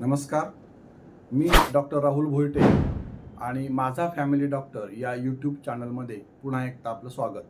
नमस्कार. मी डॉक्टर राहुल भोईटे आणि माझा फॅमिली डॉक्टर या यूट्यूब चॅनलमध्ये पुन्हा एकदा आपलं स्वागत.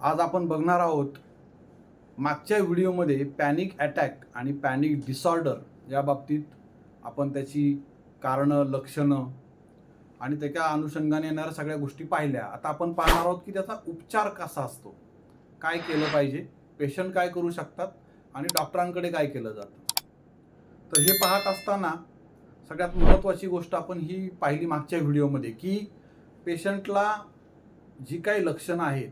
आज आपण बघणार आहोत मागच्या व्हिडिओमध्ये पॅनिक अटॅक आणि पॅनिक डिसऑर्डर या बाबतीत आपण त्याची कारणं लक्षणं आणि त्याच्या अनुषंगाने येणाऱ्या सगळ्या गोष्टी पाहिल्या. आता आपण पाहणार आहोत की त्याचा उपचार कसा असतो? काय केलं पाहिजे? पेशंट काय करू शकतात? आणि डॉक्टरांकडे काय केलं जातं? तर हे पाहत असताना सगळ्यात महत्त्वाची गोष्ट आपण ही पाहिली मागच्या व्हिडिओमध्ये की पेशंटला जी काही लक्षणं आहेत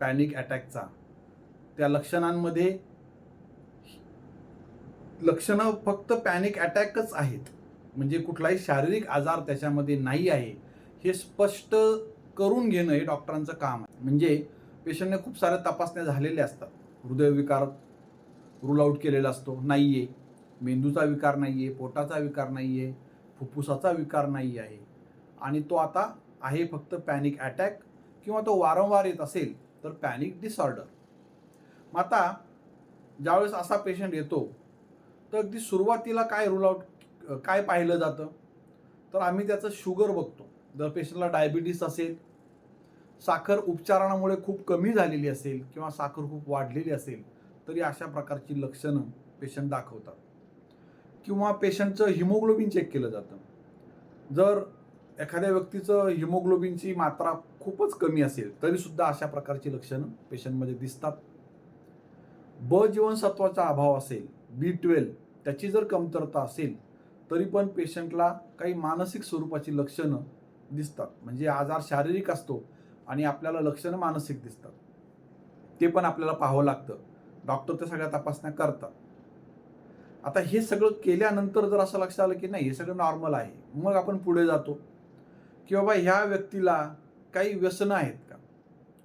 पॅनिक अटॅकचा त्या लक्षणांमध्ये लक्षणं फक्त पॅनिक अटॅकच आहेत. म्हणजे कुठलाही शारीरिक आजार त्याच्यामध्ये नाही आहे हे स्पष्ट करून घेणं हे डॉक्टरांचं काम आहे. म्हणजे पेशंटने खूप साऱ्या तपासण्या झालेल्या असतात. हृदयविकार रूल आऊट केलेला असतो नाही आहे मेंदूचा विकार नाही आहे पोटाचा विकार नाही आहे फुफ्फुसाचा विकार नाही आहे. आणि तो आता आहे फक्त पॅनिक अटॅक किंवा तो वारंवार येत असेल तर पॅनिक डिसऑर्डर मग आता ज्यावेळेस असा पेशंट येतो तर अगदी सुरुवातीला काय रूल आउट काय पाहिलं जातं? तर आम्ही त्याचं शुगर बघतो. जर पेशंटला डायबिटीस असेल साखर उपचारामुळे खूप कमी झालेली असेल किंवा साखर खूप वाढलेली असेल तरी अशा प्रकारची लक्षणं पेशंट दाखवतात. किंवा पेशंटचं हिमोग्लोबिन चेक केलं जातं. जर एखाद्या व्यक्तीचं हिमोग्लोबिनची मात्रा खूपच कमी असेल तरीसुद्धा अशा प्रकारची लक्षणं पेशंटमध्ये दिसतात. ब जीवनसत्वाचा अभाव असेल बी ट्वेल्व त्याची जर कमतरता असेल तरी पण पेशंटला काही मानसिक स्वरूपाची लक्षणं दिसतात. म्हणजे आजार शारीरिक असतो आणि आपल्याला लक्षणं मानसिक दिसतात. ते पण आपल्याला पाहावं लागतं. डॉक्टर त्या सगळ्या तपासण्या करतात. आता हे सगळं केल्यानंतर जर असं लक्षात आलं की नाही हे सगळं नॉर्मल आहे मग आपण पुढे जातो. की बाबा ह्या व्यक्तीला काही व्यसनं आहेत का?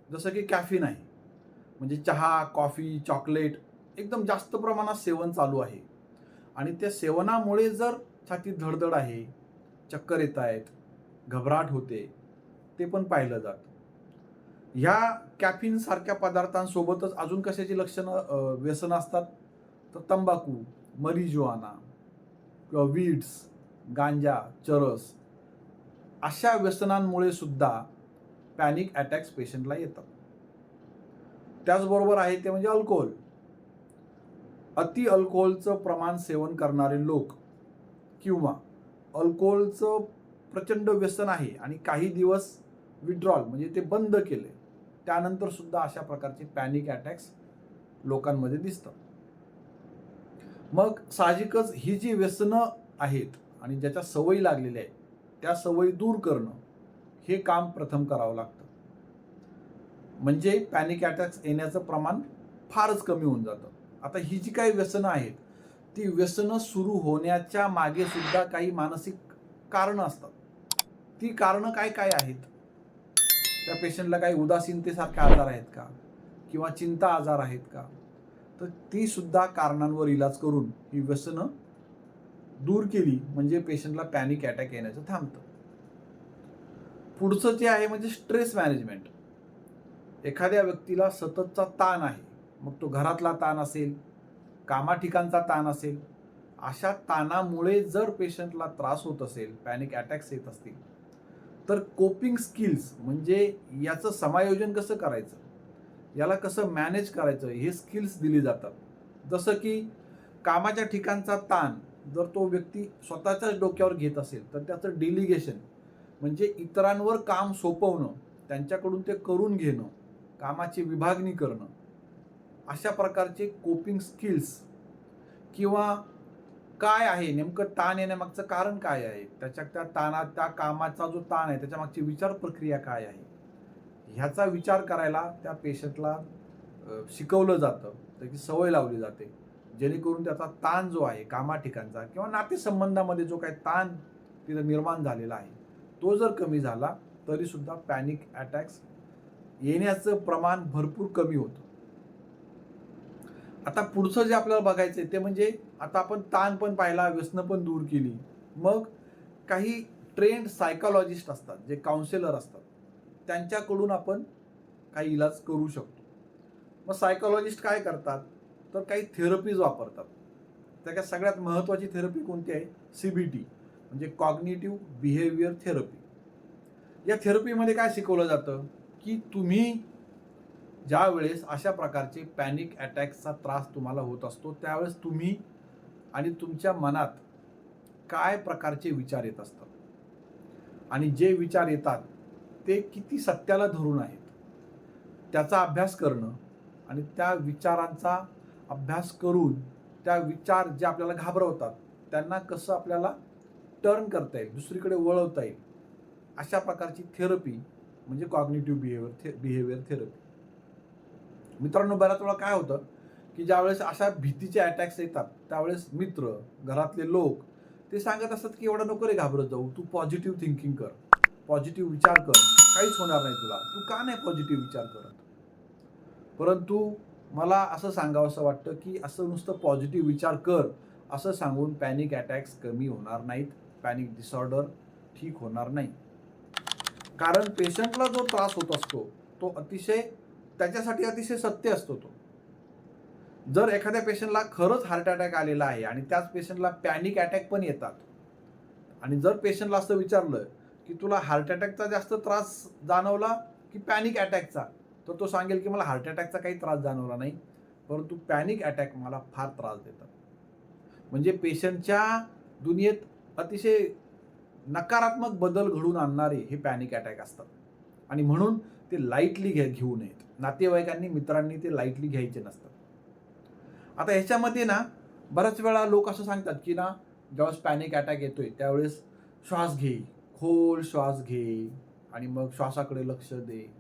जसं की कॅफिन आहे. म्हणजे चहा कॉफी चॉकलेट एकदम जास्त प्रमाणात सेवन चालू आहे. आणि त्या सेवनामुळे जर छाती धडधड आहे चक्कर येत आहेत घबराट होते ते पण पाहिलं जातं. ह्या कॅफिनसारख्या पदार्थांसोबतच अजून कशाची लक्षणं व्यसनं असतात? तर तंबाखू. मरिजुआना किंवा वीड्स गांजा चरस अशा व्यसनांमुळे सुद्धा पॅनिक अटॅक्स पेशंटला येतात. त्याचबरोबर आहे ते म्हणजे अल्कोहोल. अति अल्कोहोलचं प्रमाण सेवन करणारे लोक किंवा अल्कोहोलचं प्रचंड व्यसन आहे आणि काही दिवस विड्रॉल म्हणजे ते बंद केले त्यानंतर सुद्धा अशा प्रकारचे पॅनिक अटॅक्स लोकांमध्ये दिसतात. मग साहजिकच ही जी व्यसनं आहेत आणि ज्याच्या सवयी लागलेल्या आहेत त्या सवयी दूर करणं हे काम प्रथम करावं लागतं. म्हणजे पॅनिक अटॅक्स येण्याचं प्रमाण फारच कमी होऊन जातं. आता ही जी काही व्यसनं आहेत ती व्यसनं सुरू होण्याच्या मागे सुद्धा काही मानसिक कारणं असतात. ती कारणं काय काय आहेत? त्या पेशंटला काही उदासीनतेसारखे आजार आहेत का? किंवा चिंता आजार आहेत का? तर ती सुद्धा कारणांवर इलाज करून ही व्यसनं दूर केली म्हणजे पेशंटला पॅनिक अटॅक येण्याचं थांबतं. पुढचं जे आहे म्हणजे स्ट्रेस मॅनेजमेंट एखाद्या व्यक्तीला सततचा ताण आहे मग तो घरातला ताण असेल कामा ठिकाणचा ताण असेल अशा ताणामुळे जर पेशंटला त्रास होत असेल पॅनिक अटॅक्स येत असतील तर कोपिंग स्किल्स म्हणजे याचं समायोजन कसं करायचं? याला कसं मॅनेज करायचं हे स्किल्स दिली जातात. जसं की कामाच्या ठिकाणचा ताण जर तो व्यक्ती स्वतःच्याच डोक्यावर घेत असेल तर त्याचं डेलिगेशन म्हणजे इतरांवर काम सोपवणं त्यांच्याकडून ते करून घेणं कामाची विभागणी करणं अशा प्रकारचे कोपिंग स्किल्स किंवा काय आहे नेमकं ताण येण्यामागचं कारण काय आहे त्याच्या त्या ताणा त्या कामाचा जो ताण आहे त्याच्यामागची विचार प्रक्रिया काय आहे ह्याचा विचार करायला त्या पेशंटला शिकवलं जातं त्याची सवय लावली जाते. जेणेकरून त्याचा ताण जो आहे कामा ठिकाणचा किंवा नातेसंबंधामध्ये जो काही ताण तिथं निर्माण झालेला आहे तो जर कमी झाला तरी सुद्धा पॅनिक अटॅक्स येण्याचं प्रमाण भरपूर कमी होतं. आता पुढचं जे आपल्याला बघायचं आहे ते म्हणजे आता आपण ताण पण पाहिला व्यसनं पण दूर केली. मग काही ट्रेंड सायकॉलॉजिस्ट असतात जे काउन्सिलर असतात. त्यांच्याकडून आपण काही इलाज करू शकतो. मग सायकॉलॉजिस्ट काय करतात? तर काही थेरपीज वापरतात. त्याच्यात सगळ्यात महत्त्वाची थेरपी कोणती आहे? सी बी टी म्हणजे कॉग्निटिव्ह बिहेवियर थेरपी या थेरपीमध्ये काय शिकवलं जातं? की तुम्ही ज्या वेळेस अशा प्रकारचे पॅनिक अटॅक्सचा त्रास तुम्हाला होत असतो त्यावेळेस तुम्ही आणि तुमच्या मनात काय प्रकारचे विचार येत असतात? आणि जे विचार येतात ते किती सत्याला धरून आहेत त्याचा अभ्यास करणं आणि त्या विचारांचा अभ्यास करून त्या विचार जे आपल्याला घाबरवतात त्यांना कसं आपल्याला टर्न करता येईल दुसरीकडे वळवता येईल अशा प्रकारची थेरपी म्हणजे कॉग्निटिव्ह बिहेवियर थे बिहेवियर थेरपी मित्रांनो बऱ्याच वेळा काय होतं की ज्यावेळेस अशा भीतीचे अटॅक्स येतात त्यावेळेस मित्र घरातले लोक ते सांगत असतात की एवढ्या नको रे घाबरत जाऊ तू पॉझिटिव्ह थिंकिंग कर. पॉझिटिव्ह विचार कर. काहीच होणार नाही तुला. तू का नाही पॉझिटिव्ह विचार करत? परंतु मला असं सांगावं असं वाटतं की असं नुसतं पॉझिटिव्ह विचार कर. असं सांगून पॅनिक अटॅक्स कमी होणार नाहीत. पॅनिक डिसऑर्डर ठीक होणार नाही. कारण पेशंटला जो त्रास होत असतो तो अतिशय त्याच्यासाठी अतिशय सत्य असतो तो. जर एखाद्या पेशंटला खरंच हार्ट अटॅक आलेला आहे आणि त्याच पेशंटला पॅनिक अटॅक पण येतात. आणि जर पेशंटला असं विचारलं की तुला हार्ट अटॅकचा जास्त त्रास जाणवला की पॅनिक अटॅकचा तर तो सांगेल की मला हार्ट अटॅकचा काही त्रास जाणवला नाही परंतु पॅनिक अटॅक मला फार त्रास देतात. म्हणजे पेशंटच्या दुनियेत अतिशय नकारात्मक बदल घडून आणणारे हे पॅनिक अटॅक असतात. आणि म्हणून ते लाईटली घे घेऊ नयेत. नातेवाईकांनी मित्रांनी ते लाईटली घ्यायचे नसतात. आता ह्याच्यामध्ये ना बऱ्याच वेळा लोक असं सांगतात की ना ज्यावेळेस पॅनिक अटॅक येतोय त्यावेळेस श्वास घे खोल श्वास घे आणि मग श्वासाकडे लक्ष दे.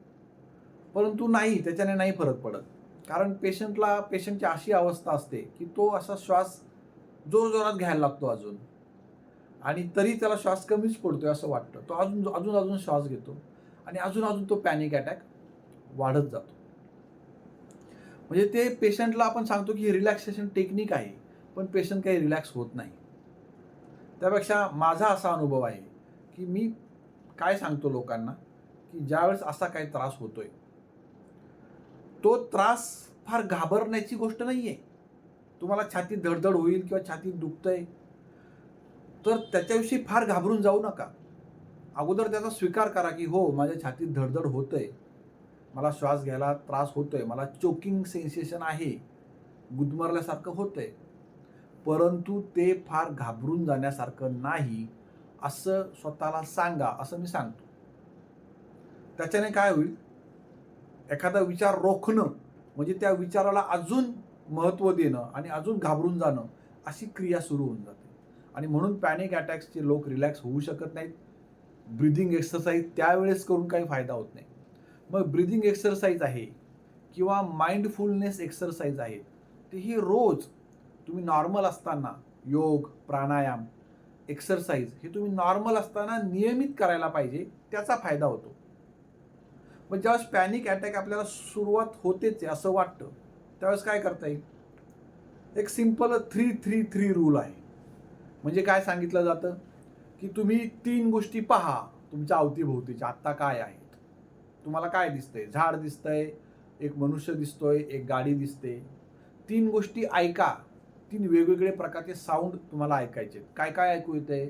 परंतु नाही त्याच्याने नाही फरक पडत. कारण पेशंटला पेशंटची अशी अवस्था असते की तो असा श्वास जोर जोरात घ्यायला लागतो अजून. आणि तरी त्याला श्वास कमीच पडतोय असं वाटतं. तो अजून अजून अजून श्वास घेतो आणि अजून अजून तो पॅनिक अटॅक वाढत जातो. म्हणजे ते पेशंटला आपण सांगतो की रिलॅक्सेशन टेक्निक आहे पण पेशंट काही रिलॅक्स होत नाही. त्यापेक्षा माझा असा अनुभव आहे की मी काय सांगतो लोकांना की ज्यावेळेस असा काही त्रास होतोय तो त्रास फार घाबरण्याची गोष्ट नाही आहे तुम्हाला छातीत धडधड होईल किंवा छातीत दुखतंय तर त्याच्याविषयी फार घाबरून जाऊ नका. अगोदर त्याचा स्वीकार करा की हो माझ्या छातीत धडधड होतंय मला श्वास घ्यायला त्रास होतोय मला चोकिंग सेन्सेशन आहे गुदमरल्यासारखं होतंय. परंतु ते फार घाबरून जाण्यासारखं नाही. असं स्वतःला सांगा असं मी सांगतो. त्याच्याने काय होईल? एखादा विचार रोखणं म्हणजे त्या विचाराला अजून महत्त्व देणं आणि अजून घाबरून जाणं अशी क्रिया सुरू होऊन जाते. आणि म्हणून पॅनिक अटॅक्सचे लोक रिलॅक्स होऊ शकत नाहीत. ब्रिदिंग एक्सरसाइज त्यावेळेस करून काही फायदा होत नाही. मग ब्रिदिंग एक्सरसाइज आहे किंवा माइंडफुलनेस एक्सरसाइज आहे ते ही रोज तुम्ही नॉर्मल असताना योग प्राणायाम एक्सरसाइज हे तुम्ही नॉर्मल असताना नियमित करायला पाहिजे त्याचा फायदा होतो. मग ज्यावेळेस पॅनिक अटॅक आपल्याला सुरुवात होतेच आहे असं वाटतं त्यावेळेस काय करता येईल? एक simple three three three rule आहे. म्हणजे काय सांगितलं जातं? की तुम्ही तीन गोष्टी पहा तुमच्या अवतीभोवतीच्या. आत्ता काय आहेत? तुम्हाला काय दिसतंय? झाड दिसतंय एक मनुष्य दिसतोय एक गाडी दिसते. तीन गोष्टी ऐका. तीन वेगवेगळे प्रकारचे साऊंड तुम्हाला ऐकायचे काय काय ऐकू येते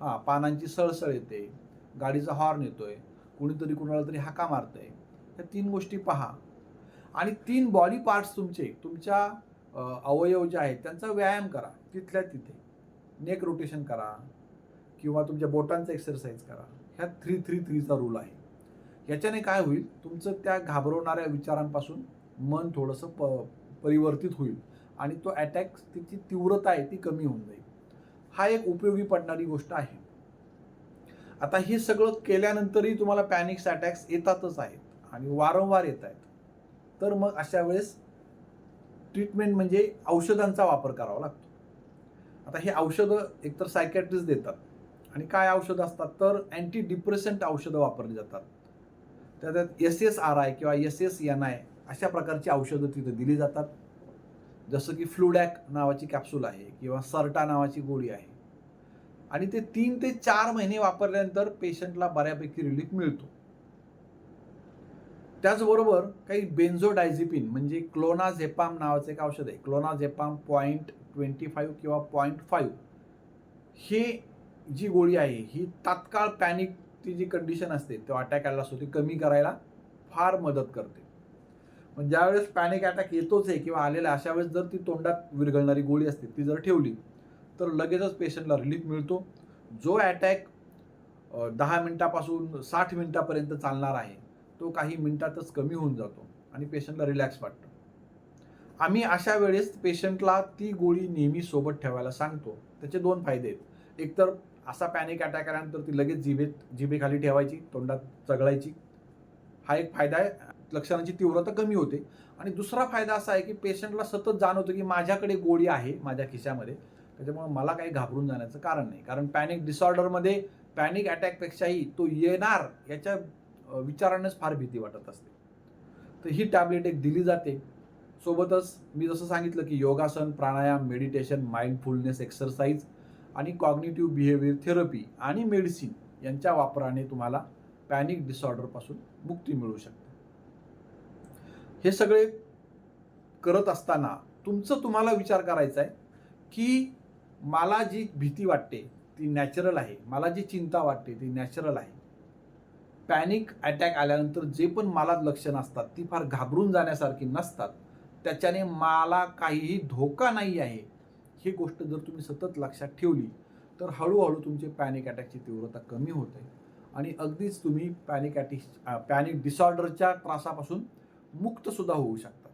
हां पानांची सळसळ येते गाडीचा हॉर्न येतोय कुणीतरी कुणाला तरी हाका मारतंय. ह्या तीन गोष्टी पहा. आणि तीन बॉडी पार्ट्स तुमचे तुमच्या अवयव जे आहेत त्यांचा व्यायाम करा तिथल्या तिथे. नेक रोटेशन करा किंवा तुमच्या बोटांचा एक्सरसाइज करा. ह्या थ्री थ्री थ्रीचा रूल आहे. याच्याने काय होईल? तुमचं त्या घाबरवणाऱ्या विचारांपासून मन थोडंसं प परिवर्तित होईल. आणि तो अटॅक तिची तीव्रता आहे ती कमी होऊन जाईल. हा एक उपयोगी पडणारी गोष्ट आहे. आता हे सगळं केल्यानंतरही तुम्हाला पॅनिक्स अटॅक्स येतातच आहेत आणि वारंवार येत आहेत. तर मग अशा वेळेस ट्रीटमेंट म्हणजे औषधांचा वापर करावा लागतो. आता हे औषधं एकतर सायकॅट्रिस्ट देतात आणि काय औषधं असतात? तर अँटी डिप्रेसंट औषधं वापरली जातात. त्यात एस एस आर आय किंवा एस एस एन आय अशा प्रकारची औषधं तिथं दिली जातात. जसं की फ्लुडॅक नावाची कॅप्सूल आहे किंवा सर्टा नावाची गोळी आहे. आणि ते तीन ते चार महिने वापरल्यानंतर पेशंटला बऱ्यापैकी रिलीफ मिळतो. त्याचबरोबर काही बेन्झोडायझिपिन म्हणजे क्लोनाझेपाम नावाचं एक औषध आहे. क्लोनाझेपाम पॉईंट ट्वेंटी फाईव्ह किंवा पॉईंट फाईव्ह हे जी गोळी आहे ही तात्काळ पॅनिक ती जी कंडिशन असते तो अटॅक आला असतो ती कमी करायला फार मदत करते. पण ज्यावेळेस पॅनिक अटॅक येतोच आहे किंवा आलेला अशा वेळेस जर ती तोंडात विरघळणारी गोळी असते ती जर ठेवली तर लगेचच पेशंटला रिलीफ मिळतो. जो अटॅक दहा मिनिटापासून साठ मिनिटापर्यंत चालणार आहे तो काही मिनिटातच कमी होऊन जातो आणि पेशंटला रिलॅक्स वाटतं. आम्ही अशा वेळेस पेशंटला ती गोळी नेहमी सोबत ठेवायला सांगतो. त्याचे दोन फायदे आहेत. एक तर असा पॅनिक अटॅक आल्यानंतर ती लगेच जिभेत जिभेखाली ठेवायची तोंडात चघळायची. हा एक फायदा आहे. लक्षणांची तीव्रता कमी होते. आणि दुसरा फायदा असा आहे की पेशंटला सतत जाणवतो की माझ्याकडे गोळी आहे माझ्या खिशामध्ये. त्याच्यामुळे मला काही घाबरून जाण्याचं कारण नाही. कारण पॅनिक डिसऑर्डरमध्ये पॅनिक अटॅकपेक्षाही तो येणार याच्या विचारानेच फार भीती वाटत असते. तर ही टॅबलेट एक दिली जाते. सोबतच मी जसं सांगितलं की yogasana pranayama meditation mindfulness exercise आणि कॉग्निटिव्ह बिहेवियर थेरपी आणि मेडिसिन यांच्या वापराने तुम्हाला पॅनिक डिसऑर्डरपासून मुक्ती मिळू शकते. हे सगळे करत असताना तुमचं तुम्हाला विचार करायचा आहे की मला जी भीती वाटते ती नॅचरल आहे. मला जी चिंता वाटते ती नॅचरल आहे. पॅनिक अटॅक आल्यानंतर जे पण मला लक्षणं असतात ती फार घाबरून जाण्यासारखी नसतात. त्याच्याने मला काहीही धोका नाही आहे. ही गोष्ट जर तुम्ही सतत लक्षात ठेवली तर हळूहळू तुमचे पॅनिक अटॅकची तीव्रता कमी होते. आणि अगदीच तुम्ही पॅनिक अटॅक पॅनिक डिसऑर्डरच्या त्रासापासून मुक्त सुद्धा होऊ शकतात.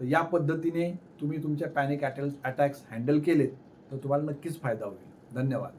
तर या पद्धतीने तुम्ही तुमच्या पॅनिक अटॅक अटॅक्स हँडल केले तर तुम्हाला नक्कीच फायदा होईल. धन्यवाद.